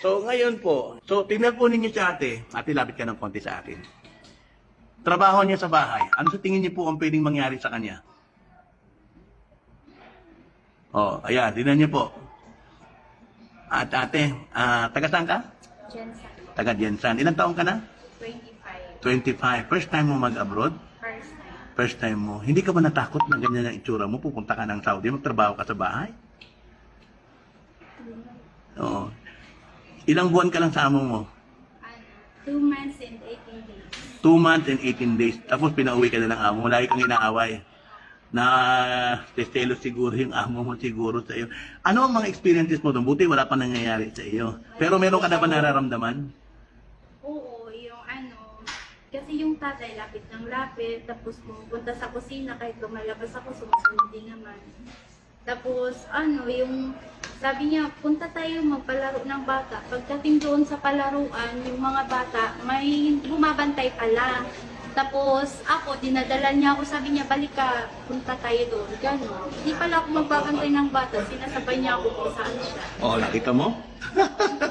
So, ngayon po, so tingnan po ninyo si ate. Ate, lapit ka ng konti sa akin. Trabaho niya sa bahay. Ano sa tingin niyo po ang pwedeng mangyari sa kanya? Oh, ayan, tingnan niyo po. At ate, ah, taga saan ka? Jensen, Taga Jensan. Ilang taong ka na? 25. 25. First time mo mag-abroad? First time. First time mo. Hindi ka ba natakot na ganyan ang itsura mo? Pupunta ka ng Saudi, magtrabaho ka sa bahay? Ilang buwan ka lang sa amo mo? Ano, 2 months and 18 days. Two months and 18 days. Tapos pinauwi ka na ng amo mo. Lagi kang inaaway. Na testelo siguro yung amo mo siguro sa iyo. Ano ang mga experiences mo doon? Buti wala pa nangyayari sa iyo. Pero meron ka na ba nararamdaman? Oo, yung ano, kasi yung tatay lapit ng lapit, tapos pumupunta sa kusina kahit lumalabas ako, sumusunod din naman. Tapos ano, yung sabi niya, punta tayo magpalaro ng bata. Pagdating doon sa palaruan, yung mga bata, may bumabantay pala. Tapos ako, dinadala niya ako, sabi niya, balik ka, punta tayo doon. Gano'n. Hindi pala ako magbabantay ng bata, sinasabay niya ako kung saan siya. Oh, nakita mo?